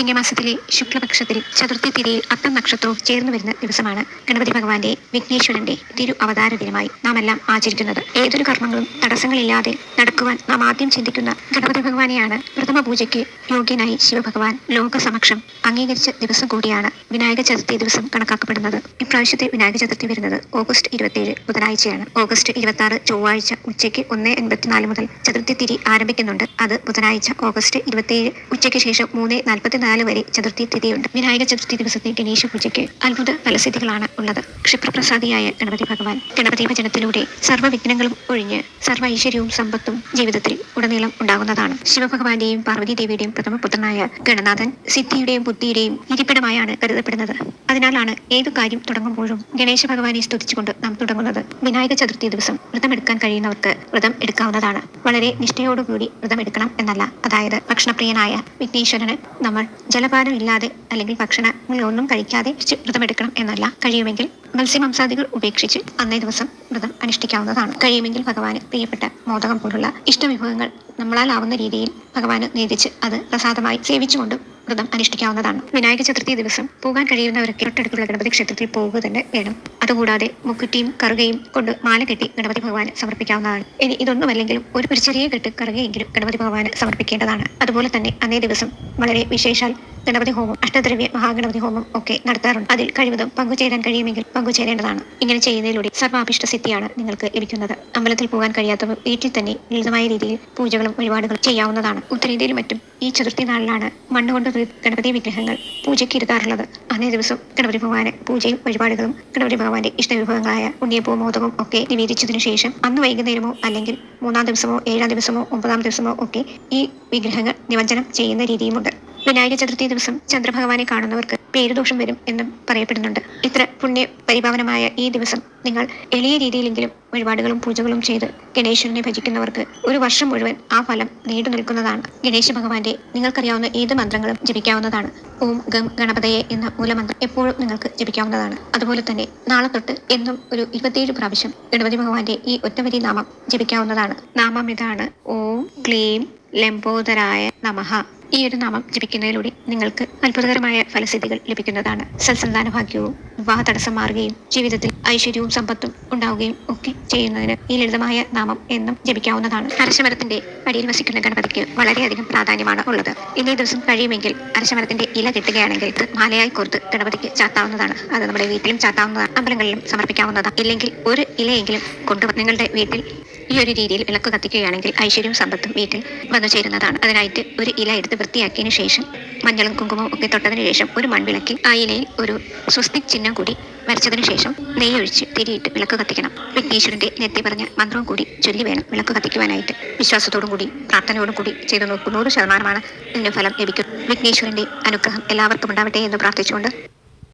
ചിങ്ങമാസത്തിലെ ശുക്ലപക്ഷത്തിൽ ചതുർത്ഥി തിരിയിൽ അത്തം നക്ഷത്രവും ചേർന്ന് വരുന്ന ദിവസമാണ് ഗണപതി ഭഗവാന്റെ വിഘ്നേശ്വരന്റെ തിരു അവതാര ദിനമായി നാം എല്ലാം ആചരിക്കുന്നത്. ഏതൊരു കർമ്മങ്ങളും തടസ്സങ്ങളില്ലാതെ നടക്കുവാൻ നാം ആദ്യം ചിന്തിക്കുന്ന ഗണപതി ഭഗവാനെയാണ് പ്രഥമ പൂജയ്ക്ക് യോഗ്യനായി ശിവഭഗവാൻ ലോകസമക്ഷം അംഗീകരിച്ച ദിവസം കൂടിയാണ് വിനായക ചതുർത്ഥി ദിവസം കണക്കാക്കപ്പെടുന്നത്. ഇപ്രാവശ്യത്തെ വിനായക ചതുർത്ഥി വരുന്നത് ഓഗസ്റ്റ് ഇരുപത്തിയേഴ് ബുധനാഴ്ചയാണ്. ഓഗസ്റ്റ് ഇരുപത്തി ആറ് ചൊവ്വാഴ്ച ഉച്ചയ്ക്ക് ഒന്ന് എൺപത്തിനാല് മുതൽ ചതുർത്ഥി തിരി ആരംഭിക്കുന്നുണ്ട്. അത് ബുധനാഴ്ച ഓഗസ്റ്റ് ഇരുപത്തിയേഴ് ഉച്ചയ്ക്ക് ശേഷം മൂന്ന് നാൽപ്പത്തിനാല് വരെ ചതുർത്ഥി തിഥിയുണ്ട്. വിനായക ചതുർത്ഥി ദിവസത്തെ ഗണേശ പൂജയ്ക്ക് അത്ഭുത ഫലസിദ്ധികളാണ് ഉള്ളത്. ക്ഷിപ്രപ്രസാദിയായ ഗണപതി ഭഗവാൻ ഗണപതി ഭജനത്തിലൂടെ സർവ വിഘ്നങ്ങളും ഒഴിഞ്ഞ് സർവ ഐശ്വര്യവും സമ്പത്തും ജീവിതത്തിൽ ഉടനീളം ഉണ്ടാകുന്നതാണ്. ശിവഭഗവാന്റെയും പാർവതി ദേവിയുടെയും പ്രഥമ പുത്രനായ ഗണനാഥൻ സിദ്ധിയുടെയും ബുദ്ധിയുടെയും ഇരിപ്പിടമായാണ് കരുതപ്പെടുന്നത്. അതിനാലാണ് ഏതു കാര്യം തുടങ്ങുമ്പോഴും ഗണേശ ഭഗവാനെ സ്തുതിച്ചുകൊണ്ട് നാം തുടങ്ങുന്നത്. വിനായക ചതുർത്ഥി ദിവസം വ്രതമെടുക്കാൻ കഴിയുന്നവർക്ക് വ്രതം എടുക്കാവുന്നതാണ്. വളരെ നിഷ്ഠയോടുകൂടി വ്രതം എടുക്കണം എന്നല്ല. അതായത് ഭക്ഷണപ്രിയനായ വിഘ്നേശ്വരന് നമ്മൾ ജലപാനം ഇല്ലാതെ അല്ലെങ്കിൽ ഭക്ഷണങ്ങളൊന്നും കഴിക്കാതെ വ്രതമെടുക്കണം എന്നല്ല. കഴിയുമെങ്കിൽ മത്സ്യമാംസാദികൾ ഉപേക്ഷിച്ച് അന്നേ ദിവസം വ്രതം അനുഷ്ഠിക്കാവുന്നതാണ്. കഴിയുമെങ്കിൽ ഭഗവാന് പ്രിയപ്പെട്ട മോദകം പോലുള്ള ഇഷ്ടവിഭവങ്ങൾ നമ്മളാലാവുന്ന രീതിയിൽ ഭഗവാന് നേതിച്ച് അത് പ്രസാദമായി സേവിച്ചുകൊണ്ട് വ്രതം അനുഷ്ഠിക്കാവുന്നതാണ്. വിനായക ചതുർത്ഥി ദിവസം പോകാൻ കഴിയുന്നവരൊക്കെ തൊട്ടടുത്തുള്ള ഗണപതി ക്ഷേത്രത്തിൽ പോവുക തന്നെ വേണം. അതുകൂടാതെ മുക്കുറ്റിയും കറുകയും കൊണ്ട് മാല കെട്ടി ഗണപതി ഭഗവാന് സമർപ്പിക്കാവുന്നതാണ്. ഇനി ഇതൊന്നുമല്ലെങ്കിലും ഒരു ചെറിയ കെട്ട് കറുകയെങ്കിലും ഗണപതി ഭഗവാന് സമർപ്പിക്കേണ്ടതാണ്. അതുപോലെ തന്നെ അന്നേ ദിവസം വളരെ വിശേഷാൽ ഗണപതി ഹോമം അഷ്ടദ്രവ്യ മഹാഗണപതി ഹോമം ഒക്കെ നടത്താറുണ്ട്. അതിൽ കഴിവതും പങ്കുചേരാൻ കഴിയുമെങ്കിൽ പങ്കുചേരേണ്ടതാണ്. ഇങ്ങനെ ചെയ്യുന്നതിലൂടെ സർവാഭിഷ്ട സിദ്ധിയാണ് നിങ്ങൾക്ക് ലഭിക്കുന്നത്. അമ്പലത്തിൽ പോകാൻ കഴിയാത്തവർ വീട്ടിൽ തന്നെ ലളിതമായ രീതിയിൽ പൂജകളും വഴിപാടുകളും ചെയ്യാവുന്നതാണ്. ഉത്തരേന്ത്യയിലും മറ്റും ഈ ചതുർത്ഥി നാളിലാണ് മണ്ണുകൊണ്ട് ഗണപതി വിഗ്രഹങ്ങൾ പൂജയ്ക്ക് ഇരുത്താറുള്ളത്. അന്നേ ദിവസം ഗണപതി ഭഗവാന് പൂജയും വഴിപാടുകളും ഗണപതി ഭഗവാന്റെ ഇഷ്ടവിഭവങ്ങളായ ഉണ്ണിയപ്പവും മോദകവും ഒക്കെ നിവേദിച്ചതിനു ശേഷം അന്ന് വൈകുന്നേരമോ അല്ലെങ്കിൽ മൂന്നാം ദിവസമോ ഏഴാം ദിവസമോ ഒമ്പതാം ദിവസമോ ഒക്കെ ഈ വിഗ്രഹങ്ങൾ നിമജ്ജനം ചെയ്യുന്ന രീതിയുമുണ്ട്. വിനായക ചതുർത്ഥി ദിവസം ചന്ദ്രഭഗവാനെ കാണുന്നവർക്ക് പേരുദോഷം വരും എന്നും പറയപ്പെടുന്നുണ്ട്. ഇത്ര പുണ്യ പരിപാവനമായ ഈ ദിവസം നിങ്ങൾ എളിയ രീതിയിലെങ്കിലും വഴിപാടുകളും പൂജകളും ചെയ്ത് ഗണേശനെ ഭജിക്കുന്നവർക്ക് ഒരു വർഷം മുഴുവൻ ആ ഫലം നീണ്ടു നിൽക്കുന്നതാണ്. ഗണേശ ഭഗവാന്റെ നിങ്ങൾക്കറിയാവുന്ന ഏത് മന്ത്രങ്ങളും ജപിക്കാവുന്നതാണ്. ഓം ഗം ഗണപതയെ എന്ന മൂലമന്ത്രം എപ്പോഴും നിങ്ങൾക്ക് ജപിക്കാവുന്നതാണ്. അതുപോലെ തന്നെ നാളെ തൊട്ട് എന്നും ഒരു ഇരുപത്തിയേഴ് പ്രാവശ്യം ഗണപതി ഭഗവാന്റെ ഈ ഒറ്റവരി നാമം ജപിക്കാവുന്നതാണ്. നാമം ഇതാണ് ഓം ക്ലീം ലംബോദരായ നമഃ. ഈ ഒരു നാമം ജപിക്കുന്നതിലൂടെ നിങ്ങൾക്ക് അത്ഭുതകരമായ ഫലസിദ്ധികൾ ലഭിക്കുന്നതാണ് സൽസന്താന ഭാഗ്യവും വിവാഹ തടസ്സം മാറുകയും ജീവിതത്തിൽ ഐശ്വര്യവും സമ്പത്തും ഉണ്ടാവുകയും ഒക്കെ ചെയ്യുന്നതിന് ഈ ലളിതമായ നാമം എന്നും ജപിക്കാവുന്നതാണ്. അരശമരത്തിന്റെ അടിയിൽ വസിക്കുന്ന ഗണപതിക്ക് വളരെയധികം പ്രാധാന്യമാണ് ഉള്ളത്. ഇന്നേ ദിവസം കഴിയുമെങ്കിൽ അരശമരത്തിന്റെ ഇല കിട്ടുകയാണെങ്കിൽ മാലയായി കോർത്ത് ഗണപതിക്ക് ചാത്താവുന്നതാണ്. അത് നമ്മുടെ വീട്ടിലും ചാത്താവുന്നതാണ്. അമ്പലങ്ങളിലും സമർപ്പിക്കാവുന്നതാണ്. ഇല്ലെങ്കിൽ ഒരു ഇലയെങ്കിലും കൊണ്ടുവന്ന് നിങ്ങളുടെ വീട്ടിൽ ഈ ഒരു രീതിയിൽ വിളക്ക് കത്തിക്കുകയാണെങ്കിൽ ഐശ്വര്യവും സമ്പത്തും വീട്ടിൽ വന്നു ചേരുന്നതാണ്. അതിനായിട്ട് ഒരു ഇല എടുത്ത് വൃത്തിയാക്കിയതിനു ശേഷം മഞ്ഞളും കുങ്കുമവും ഒക്കെ തൊട്ടതിനു ശേഷം ഒരു മൺവിളക്കിൽ ആ ഇലയിൽ ഒരു സ്വസ്തിക് ചിഹ്നം കൂടി വരച്ചതിനു ശേഷം നെയ്യൊഴിച്ച് തിരിയിട്ട് വിളക്ക് കത്തിക്കണം. വിഘ്നേശ്വരന്റെ നെത്തി പറഞ്ഞ മന്ത്രവും കൂടി ചൊല്ലി വേണം വിളക്ക് കത്തിക്കുവാനായിട്ട്. വിശ്വാസത്തോടും കൂടി പ്രാർത്ഥനയോടും കൂടി ചെയ്തു നോക്കുന്നൂറ് നൂറ് ശതമാനമാണ് ഇതിന്റെ ഫലം ലഭിക്കും വിഘ്നേശ്വരന്റെ അനുഗ്രഹം എല്ലാവർക്കും ഉണ്ടാവട്ടെ എന്ന് പ്രാർത്ഥിച്ചുകൊണ്ട്